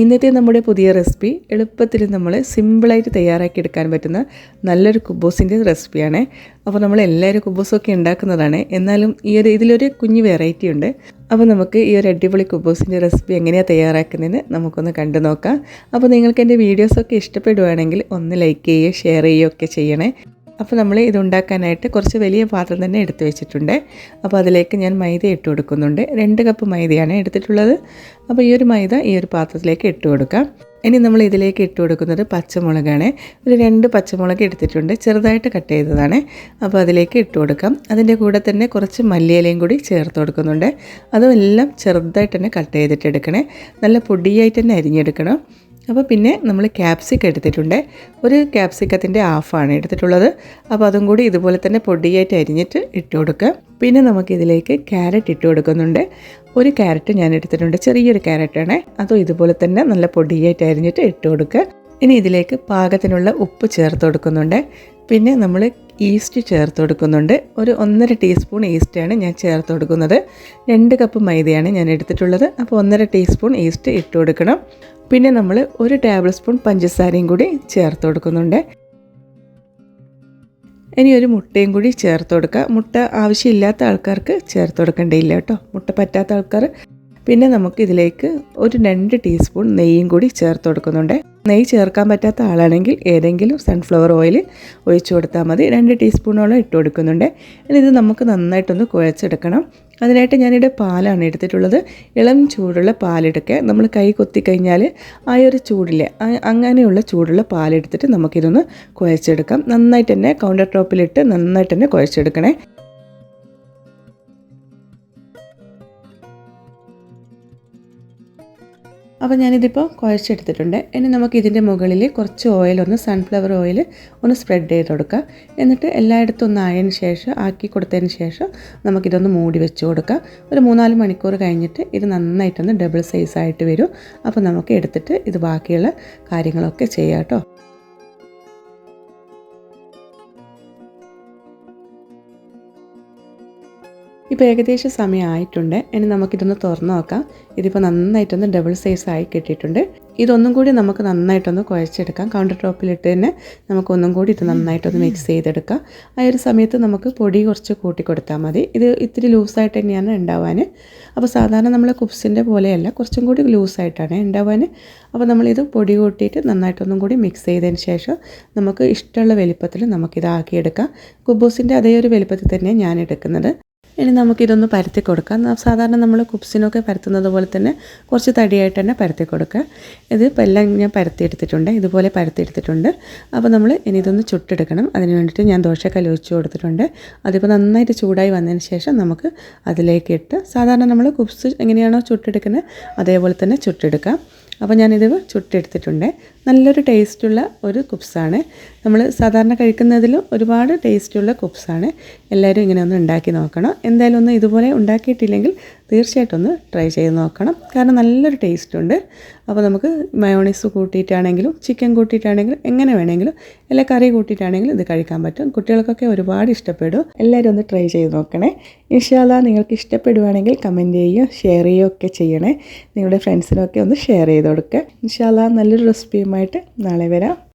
ഇന്നത്തെ നമ്മുടെ പുതിയ റെസിപ്പി എളുപ്പത്തിൽ നമ്മൾ സിമ്പിളായിട്ട് തയ്യാറാക്കി എടുക്കാൻ പറ്റുന്ന നല്ലൊരു കുബൂസിന്റെ റെസിപ്പിയാണ്. അപ്പോൾ നമ്മൾ എല്ലാവരും കുബൂസൊക്കെ ഉണ്ടാക്കുന്നതാണ്. എന്നാലും ഈ ഒരു ഇതിലൊരു കുഞ്ഞ് വെറൈറ്റി ഉണ്ട്. അപ്പോൾ നമുക്ക് ഈ ഒരു അടിപൊളി കുബൂസിന്റെ റെസിപ്പി എങ്ങനെയാണ് തയ്യാറാക്കുന്നതെന്ന് നമുക്കൊന്ന് കണ്ടു നോക്കാം. അപ്പോൾ നിങ്ങൾക്ക് എന്റെ വീഡിയോസൊക്കെ ഇഷ്ടപ്പെടുവാണെങ്കിൽ ഒന്ന് ലൈക്ക് ചെയ്യുകയോ ഷെയർ ചെയ്യുകയോ ഒക്കെ ചെയ്യണേ. അപ്പോൾ നമ്മൾ ഇത് ഉണ്ടാക്കാനായിട്ട് കുറച്ച് വലിയ പാത്രം തന്നെ എടുത്തു വെച്ചിട്ടുണ്ട്. അപ്പോൾ അതിലേക്ക് ഞാൻ മൈദ ഇട്ട് കൊടുക്കുന്നുണ്ട്. രണ്ട് കപ്പ് മൈദയാണ് എടുത്തിട്ടുള്ളത്. അപ്പോൾ ഈ ഒരു മൈദ ഈ ഒരു പാത്രത്തിലേക്ക് ഇട്ട് കൊടുക്കാം. ഇനി നമ്മൾ ഇതിലേക്ക് ഇട്ട് കൊടുക്കുന്നത് പച്ചമുളകാണ്. ഒരു രണ്ട് പച്ചമുളക് എടുത്തിട്ടുണ്ട്. ചെറുതായിട്ട് കട്ട് ചെയ്തതാണ്. അപ്പോൾ അതിലേക്ക് ഇട്ട് കൊടുക്കാം. അതിന്റെ കൂടെ തന്നെ കുറച്ച് മല്ലിയിലയും കൂടി ചേർത്ത് കൊടുക്കുന്നുണ്ട്. അതും എല്ലാം ചെറുതായിട്ട് തന്നെ കട്ട് ചെയ്തിട്ട് എടുക്കണേ. നല്ല പൊടിയായിട്ട് തന്നെ അരിഞ്ഞെടുക്കണം. അപ്പോൾ പിന്നെ നമ്മൾ ക്യാപ്സിക്കം എടുത്തിട്ടുണ്ട്. ഒരു ക്യാപ്സിക്കത്തിന്റെ ഹാഫാണ് എടുത്തിട്ടുള്ളത്. അപ്പോൾ അതും കൂടി ഇതുപോലെ തന്നെ പൊടിയായിട്ട് അരിഞ്ഞിട്ട് ഇട്ട് കൊടുക്കുക. പിന്നെ നമുക്കിതിലേക്ക് ക്യാരറ്റ് ഇട്ട് കൊടുക്കുന്നുണ്ട്. ഒരു ക്യാരറ്റ് ഞാൻ എടുത്തിട്ടുണ്ട്. ചെറിയൊരു ക്യാരറ്റാണ് അതും ഇതുപോലെ തന്നെ നല്ല പൊടിയായിട്ട് അരിഞ്ഞിട്ട് ഇട്ട് കൊടുക്കുക. ഇനി ഇതിലേക്ക് പാകത്തിനുള്ള ഉപ്പ് ചേർത്ത് കൊടുക്കുന്നുണ്ട്. പിന്നെ നമ്മൾ ഈസ്റ്റ് ചേർത്ത് കൊടുക്കുന്നുണ്ട്. ഒരു ഒന്നര ടീസ്പൂൺ ഈസ്റ്റാണ് ഞാൻ ചേർത്ത് കൊടുക്കുന്നത്. രണ്ട് കപ്പ് മൈദയാണ് ഞാൻ എടുത്തിട്ടുള്ളത്. അപ്പോൾ ഒന്നര ടീസ്പൂൺ ഈസ്റ്റ് ഇട്ട് കൊടുക്കണം. പിന്നെ നമ്മൾ ഒരു ടേബിൾ സ്പൂൺ പഞ്ചസാരയും കൂടി ചേർത്ത് കൊടുക്കുന്നുണ്ട്. ഇനി ഒരു മുട്ടയും കൂടി ചേർത്ത് കൊടുക്കുക. മുട്ട ആവശ്യമില്ലാത്ത ആൾക്കാർക്ക് ചേർത്ത് കൊടുക്കേണ്ടിയില്ല കേട്ടോ. മുട്ട പറ്റാത്ത ആൾക്കാർ. പിന്നെ നമുക്ക് ഇതിലേക്ക് ഒരു രണ്ട് ടീസ്പൂൺ നെയ്യും കൂടി ചേർത്ത് കൊടുക്കുന്നുണ്ട്. നെയ്യ് ചേർക്കാൻ പറ്റാത്ത ആളാണെങ്കിൽ ഏതെങ്കിലും സൺഫ്ലവർ ഓയിൽ ഒഴിച്ചു കൊടുത്താൽ മതി. രണ്ട് ടീസ്പൂണോളം ഇട്ട് കൊടുക്കുന്നുണ്ട്. ഇനി ഇത് നമുക്ക് നന്നായിട്ടൊന്ന് കുഴച്ചെടുക്കണം. അതിനായിട്ട് ഞാനിവിടെ പാലാണ് എടുത്തിട്ടുള്ളത്. ഇളം ചൂടുള്ള പാലെടുക്കുക. നമ്മൾ കൈ കൊത്തിക്കഴിഞ്ഞാൽ ആ ഒരു ചൂടില്ലേ അങ്ങനെയുള്ള ചൂടുള്ള പാലെടുത്തിട്ട് നമുക്കിതൊന്ന് കുഴച്ചെടുക്കാം. നന്നായിട്ട് തന്നെ കൗണ്ടർ ടോപ്പിലിട്ട് നന്നായിട്ട് തന്നെ കുഴച്ചെടുക്കണേ. അപ്പോൾ ഞാനിതിപ്പോൾ കുഴച്ചെടുത്തിട്ടുണ്ട്. ഇനി നമുക്ക് ഇതിന്റെ മുകളിൽ കുറച്ച് ഓയിൽ ഒന്ന് സൺഫ്ലവർ ഓയിൽ ഒന്ന് സ്പ്രെഡ് ചെയ്ത് കൊടുക്കുക എന്നിട്ട് എല്ലായിടത്തും ഒന്ന് ആയതിന് ശേഷം ആക്കി കൊടുത്തതിന് ശേഷം നമുക്കിതൊന്ന് മൂടി വെച്ച് കൊടുക്കുക ഒരു മൂന്നാൽ മണിക്കൂർ കഴിഞ്ഞിട്ട് ഇത് നന്നായിട്ടൊന്ന് ഡബിൾ സൈസായിട്ട് വരും. അപ്പോൾ നമുക്ക് എടുത്തിട്ട് ഇത് ബാക്കിയുള്ള കാര്യങ്ങളൊക്കെ ചെയ്യാം കേട്ടോ. ഇപ്പോൾ ഏകദേശം സമയമായിട്ടുണ്ട്. ഇനി നമുക്കിതൊന്ന് തുറന്നു നോക്കാം. ഇതിപ്പോൾ നന്നായിട്ടൊന്ന് ഡബിൾ സൈസ് ആയി കിട്ടിയിട്ടുണ്ട്. ഇതൊന്നും കൂടി നമുക്ക് നന്നായിട്ടൊന്ന് കുഴച്ചെടുക്കാം. കൗണ്ടർ ടോപ്പിലിട്ട് തന്നെ നമുക്കൊന്നും കൂടി ഇത് നന്നായിട്ടൊന്ന് മിക്സ് ചെയ്തെടുക്കാം. ആ ഒരു സമയത്ത് നമുക്ക് പൊടി കുറച്ച് കൂട്ടി കൊടുത്താൽ മതി. ഇത് ഇത്തിരി ലൂസായിട്ട് തന്നെയാണ് ഉണ്ടാവാൻ അപ്പോൾ സാധാരണ നമ്മൾ കുപ്സിന്റെ പോലെയല്ല കുറച്ചും കൂടി ലൂസായിട്ടാണ് ഉണ്ടാവാൻ അപ്പോൾ നമ്മളിത് പൊടി കൂട്ടിയിട്ട് നന്നായിട്ടൊന്നും കൂടി മിക്സ് ചെയ്തതിന് ശേഷം നമുക്ക് ഇഷ്ടമുള്ള വലിപ്പത്തിൽ നമുക്കിത് ആക്കിയെടുക്കാം കുബൂസിന്റെ അതേ ഒരു വലിപ്പത്തിൽ തന്നെ ഞാൻ എടുക്കുന്നത് ഇനി നമുക്കിതൊന്ന് പരത്തി കൊടുക്കാം. സാധാരണ നമ്മൾ കുപ്സിനൊക്കെ പരത്തുന്നത് പോലെ തന്നെ കുറച്ച് തടിയായിട്ട് തന്നെ പരത്തി കൊടുക്കുക. ഇത് ഇപ്പോൾ എല്ലാം ഞാൻ പരത്തിയെടുത്തിട്ടുണ്ട് ഇതുപോലെ പരത്തിയെടുത്തിട്ടുണ്ട് അപ്പോൾ നമ്മൾ ഇനി ഇതൊന്ന് ചുട്ടെടുക്കണം. അതിന് വേണ്ടിയിട്ട് ഞാൻ ദോശക്കല്ല് ഒഴിച്ച് കൊടുത്തിട്ടുണ്ട്. അതിപ്പോൾ നന്നായിട്ട് ചൂടായി വന്നതിന് ശേഷം നമുക്ക് അതിലേക്ക് ഇട്ട് സാധാരണ നമ്മൾ കുപ്സ് എങ്ങനെയാണോ ചുട്ടെടുക്കുന്നത് അതേപോലെ തന്നെ ചുട്ടെടുക്കാം. അപ്പോൾ ഞാനിത് ചുട്ടെടുത്തിട്ടുണ്ട്. നല്ലൊരു ടേസ്റ്റുള്ള ഒരു കുപ്സാണ്. നമ്മൾ സാധാരണ കഴിക്കുന്നതിലും ഒരുപാട് ടേസ്റ്റുള്ള കുപ്സാണ്. എല്ലാവരും ഇങ്ങനെ ഒന്ന് ഉണ്ടാക്കി നോക്കണം. എന്തായാലും ഒന്ന് ഇതുപോലെ ഉണ്ടാക്കിയിട്ടില്ലെങ്കിൽ തീർച്ചയായിട്ടും ഒന്ന് ട്രൈ ചെയ്ത് നോക്കണം. കാരണം നല്ലൊരു ടേസ്റ്റ് ഉണ്ട്. അപ്പോൾ നമുക്ക് മയോണീസ് കൂട്ടിയിട്ടാണെങ്കിലും ചിക്കൻ കൂട്ടിയിട്ടാണെങ്കിലും എങ്ങനെ വേണമെങ്കിലും എല്ലാ കറി കൂട്ടിയിട്ടാണെങ്കിലും ഇത് കഴിക്കാൻ പറ്റും. കുട്ടികൾക്കൊക്കെ ഒരുപാട് ഇഷ്ടപ്പെടും. എല്ലാവരും ഒന്ന് ട്രൈ ചെയ്ത് നോക്കണേ. ഇൻഷാല്ല നിങ്ങൾക്ക് ഇഷ്ടപ്പെടുവാണെങ്കിൽ കമന്റ് ചെയ്യുകയോ ഷെയർ ചെയ്യുകയോ ഒക്കെ ചെയ്യണേ. നിങ്ങളുടെ ഫ്രണ്ട്സിനൊക്കെ ഒന്ന് ഷെയർ ചെയ്ത് കൊടുക്കുക ഇൻഷാല്ല നല്ലൊരു റെസിപ്പിയുമായിട്ട് നാളെ വരാം.